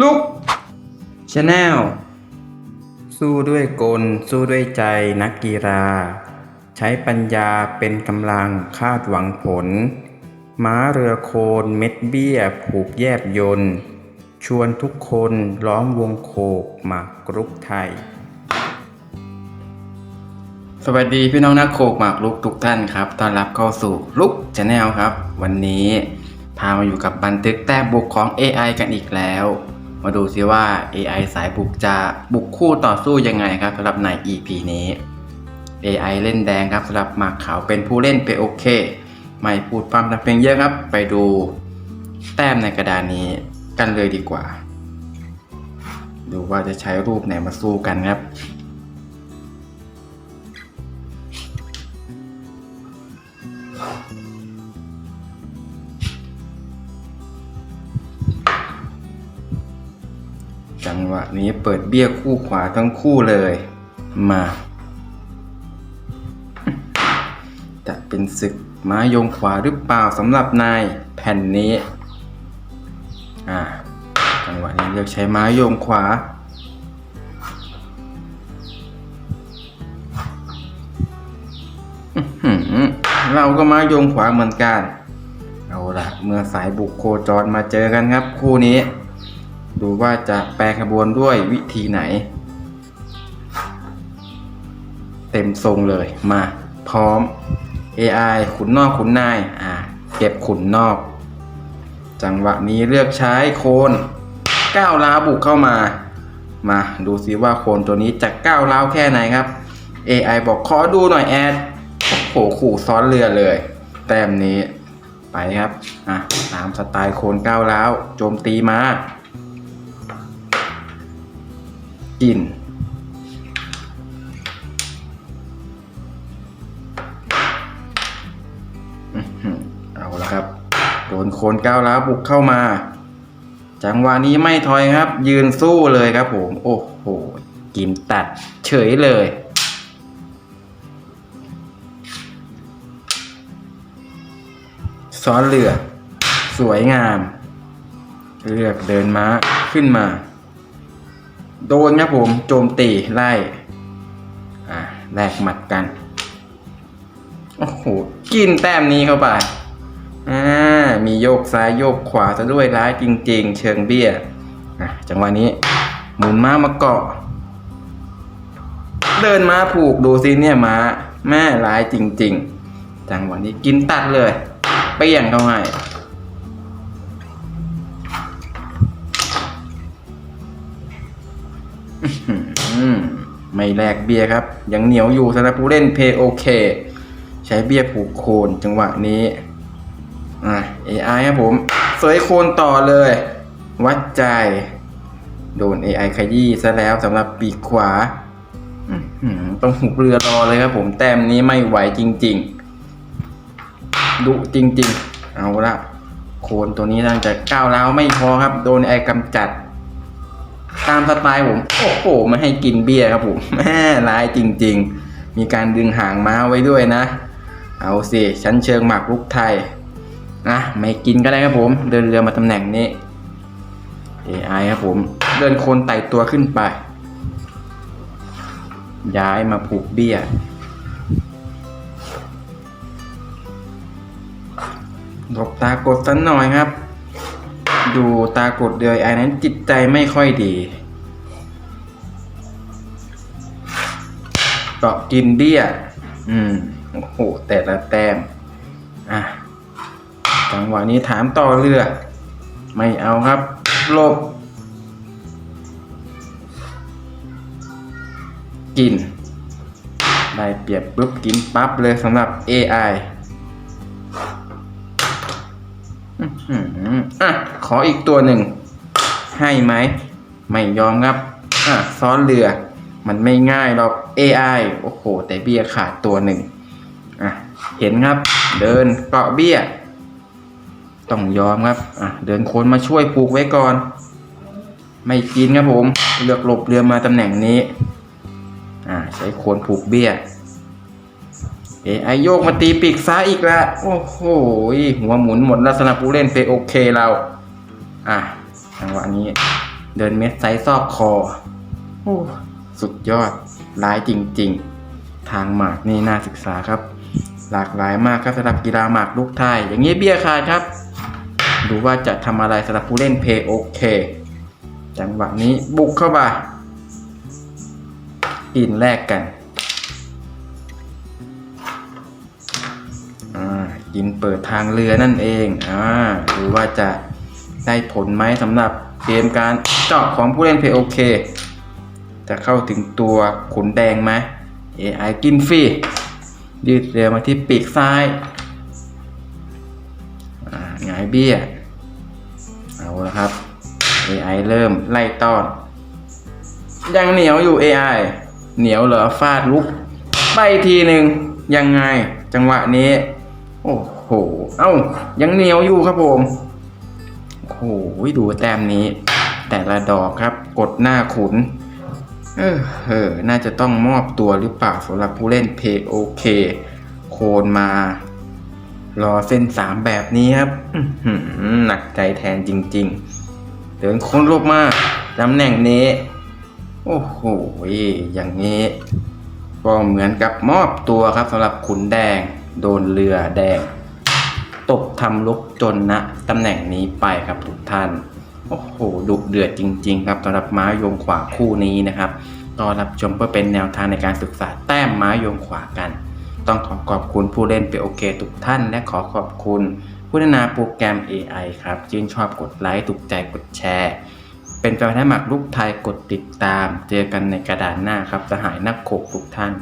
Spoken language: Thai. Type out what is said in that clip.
ลุกชาแนลสู้ด้วยกล สู้ด้วยใจนักกีฬา ใช้ปัญญาเป็นกำลังคาดหวังผล ม้าเรือโคนเม็ดเบี้ย ผูกแยบยนต์ชวนทุกคนล้อมวงโคกหมากกรุกไทย สวัสดีพี่น้องนักโคกหมากลุกทุกท่านครับ ต้อนรับเข้าสู่ลุกชาแนลครับ วันนี้พามาอยู่กับบันทึกแต้มบุกของ AI กันอีกแล้ว มาดูซิว่า AI สายบุกจะบุกคู่ต่อสู้ยังไงครับสำหรับใน EP นี้ AI เล่นแดงครับสำหรับหมากขาวเป็นผู้เล่นไปโอเค ไม่พูดความทำเพลงเยอะครับ ไปดูแต้มในกระดานนี้กันเลยดีกว่า ดูว่าจะใช้รูปไหนมาสู้กันครับ งหวะนี้เปิดเบี้ยคู่ขวาทั้งคู่เลย มา จะเป็นศึกม้ายงขวาหรือเปล่าสำหรับนายแผ่นนี้ อ่า จังหวะนี้เลือกใช้ม้ายงขวา เราก็ม้ายงขวาเหมือนกัน เอาละเมื่อสายบุกโคจรมาเจอกันครับคู่นี้ ดูว่าจะแปลขบวนด้วยวิธีไหน เต็มทรงเลยมาพร้อม AI ขุนนอกขุนนายอ่าเก็บขุนนอก จังหวะนี้เลือกใช้โคนก้าวล้าบุกเข้ามา มาดูซิว่าโคนตัวนี้จะก้าวล้าวแค่ไหนครับ AI บอกขอดูหน่อยแอดโอ้โหขู่ซ้อนเรือเลย แต้มนี้ไปครับ อะ ตามสไตล์โคนก้าวล้าวโจมตีมา กินอื้อหือเอาละครับ โดนโคนก้าวล้าบุกเข้ามา จังหวะนี้ไม่ถอยครับ ยืนสู้เลยครับผม โอ้โห กินตัดเฉยเลยซ้อนเรือ สวยงาม เลือกเดินม้าขึ้นมา โดนครับผมโจมตีไล่อ่าแลกหมัดกัน โอ้โห กินแต้มนี้เข้าไปอ่ามีโยกซ้ายโยกขวาซะด้วยร้ายจริง ๆ เชิงเบี้ยอะจังหวะนี้ หมุนม้ามาเกาะ เดินม้าผูกดูสิเนี่ยม้าแม่ร้ายจริง ๆ จังหวะนี้กินตัดเลยเปี้ยงเข้าให้ อืมไม่แลกเบียครับ ยังเหนียวอยู่สำหรับผู้เล่นเพย์โอเค ใช้เบียผูกโคนจังหวะนี้อ่า AI ครับผมเสยโคนต่อเลย วัดใจ โดน AI ขยี้ซะแล้วสำหรับปีกขวาต้องหุบเรือรอเลยครับผมแต้มนี้ไม่ไหวจริง ๆ ดุจริง ๆ เอาละโคนตัวนี้ตั้งจะก้าวร้าวไม่พอครับ โดน AI กำจัด ตามสไตล์ผม โอ้โหไม่ให้กินเบียร์ครับผมแม่ร้ายจริง ๆ มีการดึงหางม้าไว้ด้วยนะ เอาสิชั้นเชิงหมากรุกไทยนะไม่กินก็ได้ครับผม เดินเรือมาตำแหน่งนี้ AI ครับผม เดินโคนไต่ตัวขึ้นไป ย้ายมาผูกเบี้ยหลบตากดสันหน่อยครับ ดูตากดเดือยไอ้นั้นจิตใจไม่ค่อยดีเกาะกินเบี้ย อืม โอ้โห แต่ละแต้ม อะ จังหวะนี้ถามต่อเรือ ไม่เอาครับลบ กิน ได้เปรียบปุ๊บกินปั๊บเลยสำหรับ AI อะขออีกตัวหนึ่ง ให้ไหม ไม่ยอมครับ อะซ้อนเรือ มันไม่ง่ายหรอก AI โอ้โห แต่เบี้ยขาดตัวหนึ่ง อะ เห็นครับ เดินเกาะเบี้ย ต้องยอมครับ อะ เดินโคนมาช่วยผูกไว้ก่อน ไม่กินครับผม เลือกหลบเรือมาตำแหน่งนี้ อ่า ใช้โคนผูกเบี้ย เอไอโยกมาตีปีกซ้ายอีกแล้ว โอ้โหหัวหมุนหมดล้วสำหรับผู้เล่นเฟโอเคเรา อะจังหวะนี้ เดินเม็ดไซส์ซอกคอโอ้สุดยอดร้ายจริง ๆ ทางหมากนี่น่าศึกษาครับ หลากหลายมากครับสำหรับกีฬาหมากลูกไทย อย่างนี้เบี้ยขาดครับ ดูว่าจะทำอะไรสำหรับผู้เล่นเพย์โอเค จังหวะนี้บุกเข้าไปอินแรกกัน ยินเปิดทางเรือนั่นเองอ่าดูว่าจะได้ผลไหมสำหรับเกมการเจาะของผู้เล่นเพย์โอเคจะเข้าถึงตัวขุนแดงไหม AI กินฟรียืดเรือมาที่ปีกซ้ายหงายเบี้ย เอาละครับ AI เริ่มไล่ต้อน ยังเหนียวอยู่ AI เหนียวเหรอฟาดลุก ไปทีหนึ่งยังไงจังหวะนี้ โอ้โห เอ้า ยังเหนียวอยู่ครับผม โอ้โหดูแต้มนี้ แต่ละดอกครับ กดหน้าขุน เออเออน่าจะต้องมอบตัวหรือเปล่าสำหรับผู้เล่นเพโอเค โคนมา รอเส้นสามแบบนี้ครับหนักใจแทนจริง ๆ เดินโค้งลบมาตำแหน่งนี้ โอ้โห อย่างนี้ ก็เหมือนกับมอบตัวครับสำหรับขุนแดง โดนเรือแดง ตบทำลบจนนะตำแหน่งนี้ไปครับทุกท่าน โอ้โหดุเดือดจริง ๆ ครับสำหรับม้าโยงขวาคู่นี้นะครับก็รับชมเพื่อเป็นแนวทางในการศึกษาแต้มม้าโยงขวากัน ต้องขอขอบคุณผู้เล่นเปโอเคทุกท่าน และขอขอบคุณผู้พัฒนาโปรแกรม AI ครับชื่นชอบกดไลค์ถูกใจกดแชร์ เป็นแฟนให้หมักลูกไทยกดติดตาม เจอกันในกระดานหน้าครับสหายนักโขกทุกท่าน